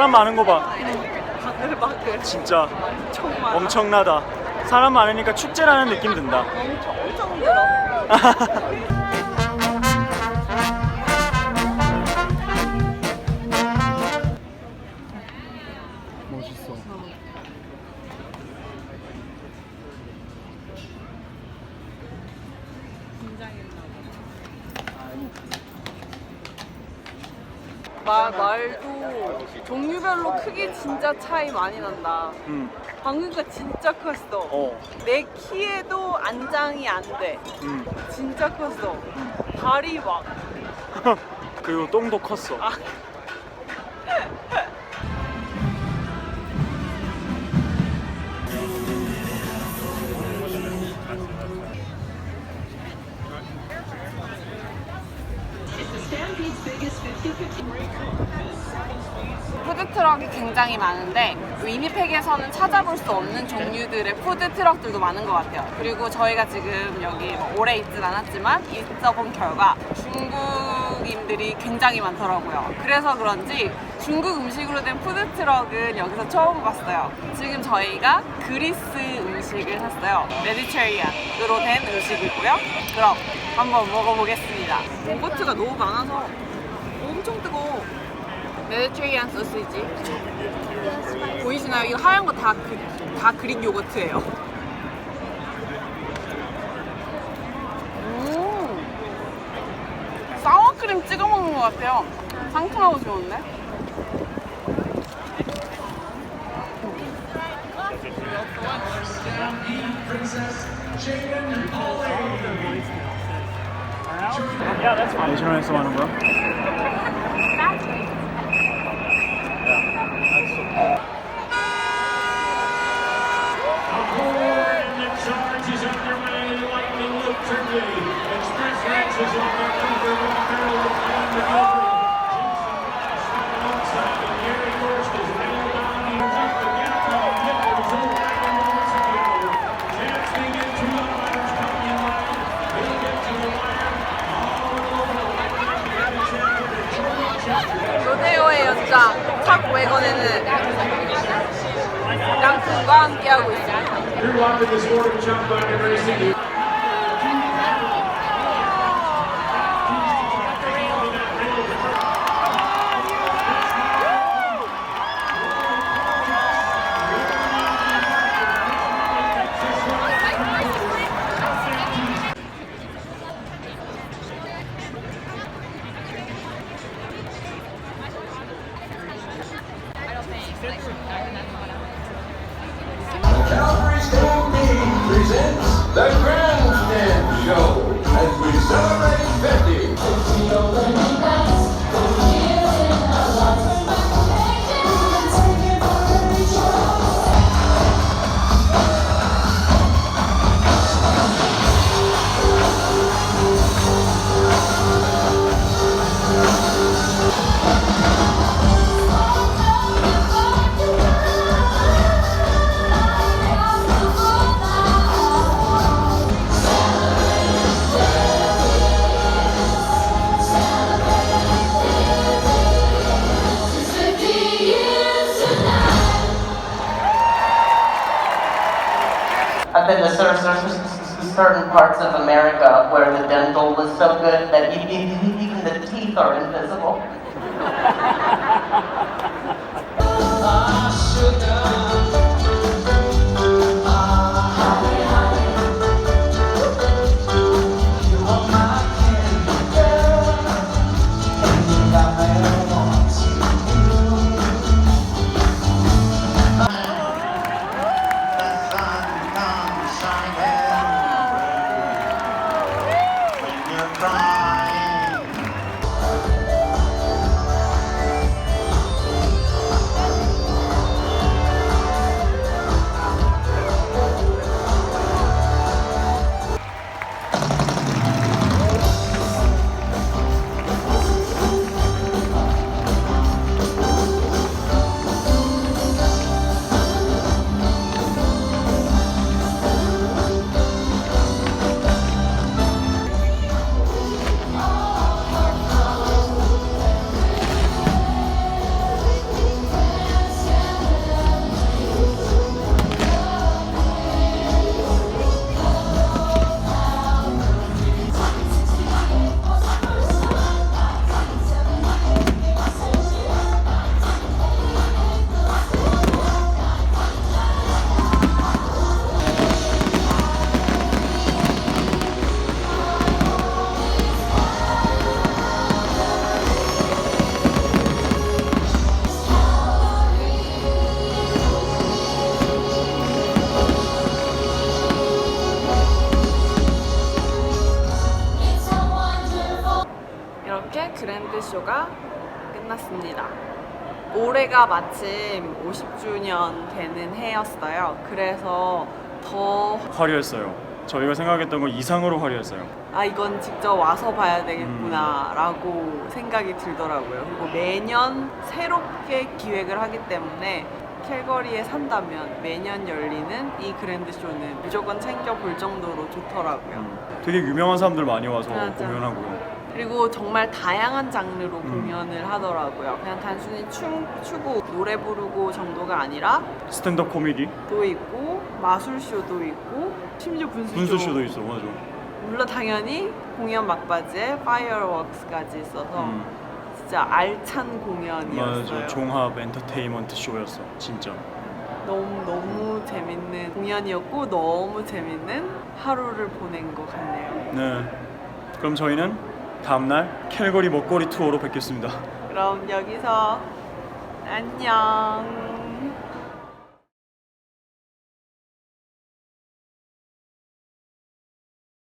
사람 많은 거 봐. 바글바글 진짜 정말 엄청나다. 사람 많으니까 축제라는 느낌 든다. 엄청 엄청 들어 멋있어. 말, 말도 종류별로 크기 진짜 차이 많이 난다. 음, 방금가 진짜 컸어. 어, 내 키에도 안장이 안 돼. 음. 진짜 컸어. 발이 막. 그리고 똥도 컸어. 아. 푸드트럭이 굉장히 많은데 위니펙에서는 찾아볼 수 없는 종류들의 푸드트럭들도 많은 것 같아요. 그리고 저희가 지금 여기 뭐 오래 있진 않았지만 있어 본 결과 중국인들이 굉장히 많더라고요. 그래서 그런지 중국 음식으로 된 푸드트럭은 여기서 처음 봤어요. 지금 저희가 그리스 음식을 샀어요. 메디테리안으로 된 음식이고요. 그럼 한번 먹어보겠습니다. 보트가 너무 많아서 엄청 뜨거워 메디테리안 소시지 보이시나요? 이거 하얀 거다 그, 다 그릭 요거트예요. 음, 사워크림 찍어 먹는 것 같아요. 상큼하고 좋은데? 야, that's fine. 내셔널에서 하는 거 연장 탑 외건에는 양팀과 함께하고 있습니다. Calgary's Gold Team presents the certain parts of America where the dental was so good that e- e- e- even the teeth are invisible. 쇼가 끝났습니다. 올해가 마침 50주년 되는 해였어요. 그래서 더 화려했어요. 저희가 생각했던 것 이상으로 화려했어요. 아 이건 직접 와서 봐야 되겠구나라고 생각이 들더라고요. 그리고 매년 새롭게 기획을 하기 때문에 캘거리에 산다면 매년 열리는 이 그랜드 쇼는 무조건 챙겨 볼 정도로 좋더라고요. 음, 되게 유명한 사람들 많이 와서 맞아. 공연하고요. 그리고 정말 다양한 장르로 음. 공연을 하더라고요. 그냥 단순히 춤 추고 노래 부르고 정도가 아니라 스탠드업 코미디, 도 있고 마술쇼도 있고 심지어 분수쇼 분수쇼도 있어, 맞아. 물론 당연히 공연 막바지에 파이어웍스까지 있어서 음. 진짜 알찬 공연이었어요. 맞아, 종합 엔터테인먼트 쇼였어, 진짜. 너무 너무 재밌는 공연이었고 너무 재밌는 하루를 보낸 것 같네요. 네. 그럼 저희는 다음날 캘거리 먹거리 투어로 뵙겠습니다. 그럼 여기서 안녕.